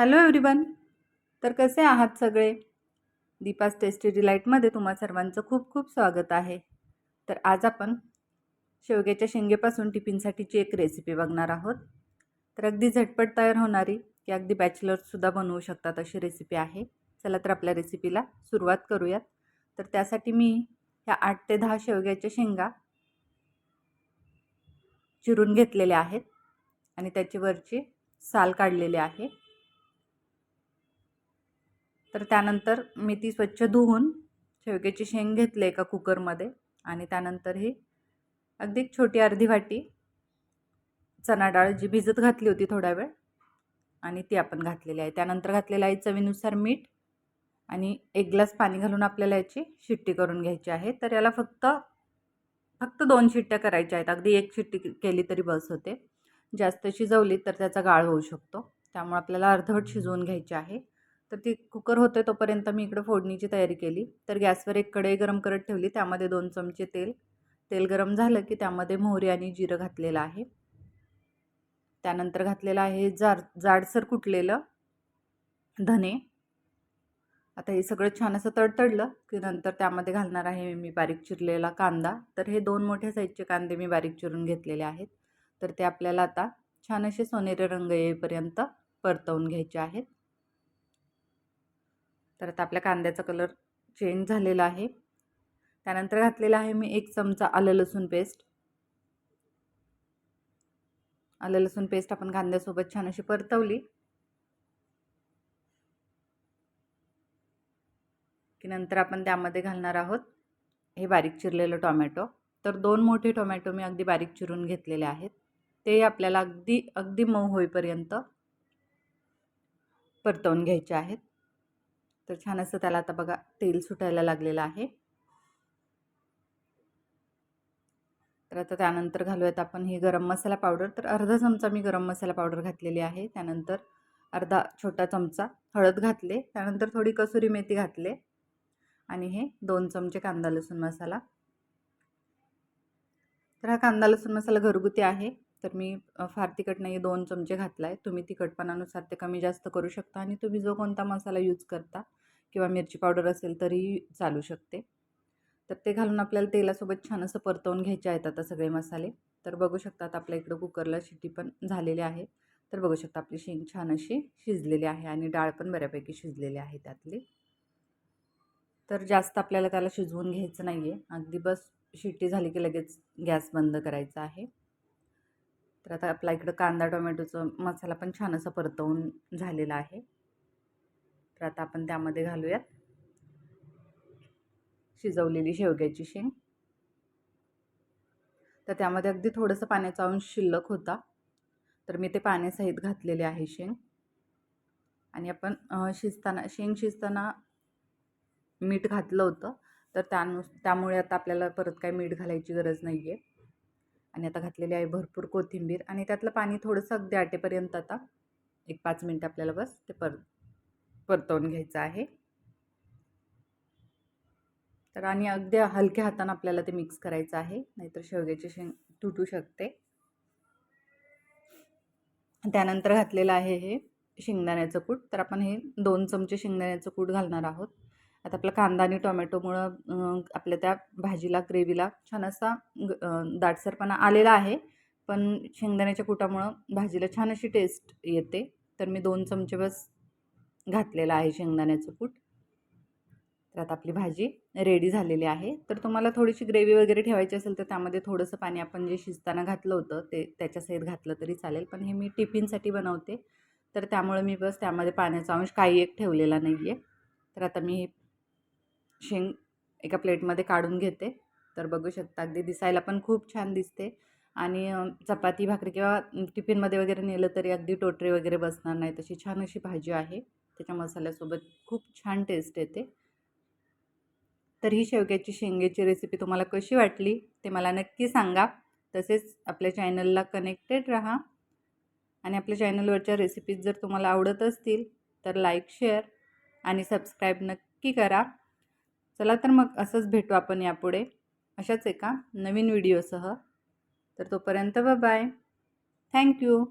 Hello everyone तर कसे आहात सगळे? दीपास टेस्टी डिलाईटमध्ये तुम्हा सर्वांचं खूप खूप स्वागत आहे. तर आज आपण शेवग्याच्या शेंगेपासून टिफिनसाठीची एक रेसिपी बघणार आहोत. तर अगदी झटपट तयार होणारी की अगदी बॅचलर्ससुद्धा बनवू शकतात अशी रेसिपी आहे. चला तर आपल्या रेसिपीला सुरुवात करूयात. तर त्यासाठी मी ह्या आठ ते दहा शेवग्याच्या शेंगा चिरून घेतलेल्या आहेत. आणि त्याची वरची साल काढलेली आहे. तर त्यानंतर मी ती स्वच्छ धुवून शेवग्याची शेंग घेतले एका कुकरमध्ये आणि त्यानंतर ही अगदी छोटी अर्धी वाटी चणा डाळ जी भिजत घातली होती थोडा वेळ आणि ती आपण घातलेली आहे. त्यानंतर घातलेलं आहे चवीनुसार मीठ आणि एक ग्लास पाणी घालून आपल्याला याची शिट्टी करून घ्यायची आहे. तर याला फक्त फक्त दोन शिट्ट्या करायच्या आहेत. अगदी एक शिट्टी केली तरी बस होते. जास्त शिजवली तर त्याचा गाळ होऊ शकतो. त्यामुळे आपल्याला अर्धवट शिजवून घ्यायची आहे. तर ती कुकर होते तोपर्यंत मी इकडं फोडणीची तयारी केली. तर गॅसवर एक कढई गरम करत ठेवली. त्यामध्ये दोन चमचे तेल. तेल गरम झालं की त्यामध्ये मोहरी आणि जिरं घातलेलं आहे. त्यानंतर घातलेलं आहे जाड जाडसर कुटलेलं धने. आता हे सगळं छान असं तडतडलं की नंतर त्यामध्ये घालणार आहे मी बारीक चिरलेला कांदा. तर हे दोन मोठ्या साईजचे कांदे मी बारीक चिरून घेतलेले आहेत. तर ते आपल्याला आता छान असे सोनेरी रंग येईपर्यंत परतवून घ्यायचे आहेत. तर आता आपल्या कांद्याचा कलर चेंज झालेला आहे. त्यानंतर घातलेला आहे मी एक चमचा आलं लसूण पेस्ट आलं लसूण पेस्ट आपण कांद्यासोबत छान अशी परतवली. की नंतर आपण त्यामध्ये घालणार आहोत हे बारीक चिरलेलं टोमॅटो. तर दोन मोठे टोमॅटो मी अगदी बारीक चिरून घेतलेले आहेत. ते आपल्याला अगदी अगदी मऊ होईपर्यंत परतवून घ्यायचे आहेत. तर छान असं त्याला आता बघा तेल सुटायला लागलेलं आहे. तर आता त्यानंतर घालूयात आपण ही गरम मसाला पावडर. तर अर्धा चमचा मी गरम मसाला पावडर घातलेली आहे. त्यानंतर अर्धा छोटा चमचा हळद घातले. त्यानंतर थोडी कसुरी मेथी घातले. आणि हे दोन चमचे कांदा लसूण मसाला. तर हा कांदा लसूण मसाला घरगुती आहे. तर मी फार तिखट नाही दोन चमचे घातला आहे तुम्ही तिखटपणानुसार ते कमी जास्त करू शकता आणि तुम्ही जो कोणता मसाला यूज करता किंवा मिरची पावडर असेल तरी चालू शकते. तर ते घालून आपल्याला तेलासोबत छान असं परतवून घ्यायचे आहेत आता सगळे मसाले. तर बघू शकतात आपल्या इकडं कुकरला शिट्टी पण झालेली आहे. तर बघू शकता आपली शेंग छान अशी शिजलेली आहे आणि डाळ पण बऱ्यापैकी शिजलेली आहे त्यातली. तर जास्त आपल्याला त्याला शिजवून घ्यायचं नाही आहे अगदी बस शिट्टी झाली की लगेच गॅस बंद करायचा आहे. तर आता आपला इकडं कांदा टोमॅटोचं मसाला पण छान असं परतवून झालेला आहे. तर आता आपण त्यामध्ये घालूयात. शिजवलेली शेवग्याची शेंग. तर त्यामध्ये अगदी थोडंसं पाण्याचा अंश शिल्लक होता. तर मी ते पाण्यासहित घातलेले आहे शेंग. आणि आपण शिजताना शेंग शिजताना मीठ घातलं होतं. तर त्यानु त्यामुळे आता आपल्याला परत काही मीठ घालायची गरज नाही आहे आणि आता घातलेली आहे भरपूर कोथिंबीर आणि त्यातलं पाणी थोडंसं अगदी आटेपर्यंत आता एक पाच मिनटं आपल्याला बस ते पर परतवून घ्यायचं आहे. तर आणि अगदी हलक्या हातानं आपल्याला ते मिक्स करायचं आहे नाहीतर शेवग्याची शेंग तुटू शकते. त्यानंतर घातलेलं आहे हे शेंगदाण्याचं कूट तर आपण हे दोन चमचे शेंगदाण्याचं कूट घालणार आहोत. आता आपला कांदा आणि टोमॅटोमुळं आपल्या त्या भाजीला ग्रेव्हीला छान असा दाटसरपणा आलेला आहे. पण शेंगदाण्याच्या कुटामुळं भाजीला छान अशी टेस्ट येते. तर मी दोन चमचे बस घातलेला आहे शेंगदाण्याचं कूट. तर आता आपली भाजी रेडी झालेली आहे. तर तुम्हाला थोडीशी ग्रेव्ही वगैरे ठेवायची असेल तर त्यामध्ये थोडंसं पाणी आपण जे शिजताना घातलं होतं ते त्याच्यासहित घातलं तरी चालेल. पण हे मी टिफिनसाठी बनवते. तर त्यामुळे मी बस त्यामध्ये पाण्याचा अंश काही एक ठेवलेला नाही आहे तर आता मी शेंग एका प्लेटमध्ये काढून घेते. तर बघू शकता अगदी दिसायला पण खूप छान दिसते. आणि चपाती भाकरी किंवा टिफिनमध्ये वगैरे नेलं तरी अगदी टोटरे वगैरे बसणार नाही. तशी छान अशी भाजी आहे. त्याच्या मसाल्यासोबत खूप छान टेस्ट येते. तर ही शेवग्याची शेंगेची रेसिपी तुम्हाला कशी वाटली ते मला नक्की सांगा. तसेच आपल्या चॅनलला कनेक्टेड राहा. आणि आपल्या चॅनलवरच्या रेसिपीज जर तुम्हाला आवडत असतील तर लाईक शेअर आणि सबस्क्राईब नक्की करा. चला तर मग असंच भेटू आपण यापुढे. अशाच एका नवीन व्हिडिओसह. तर तोपर्यंत बाय थँक्यू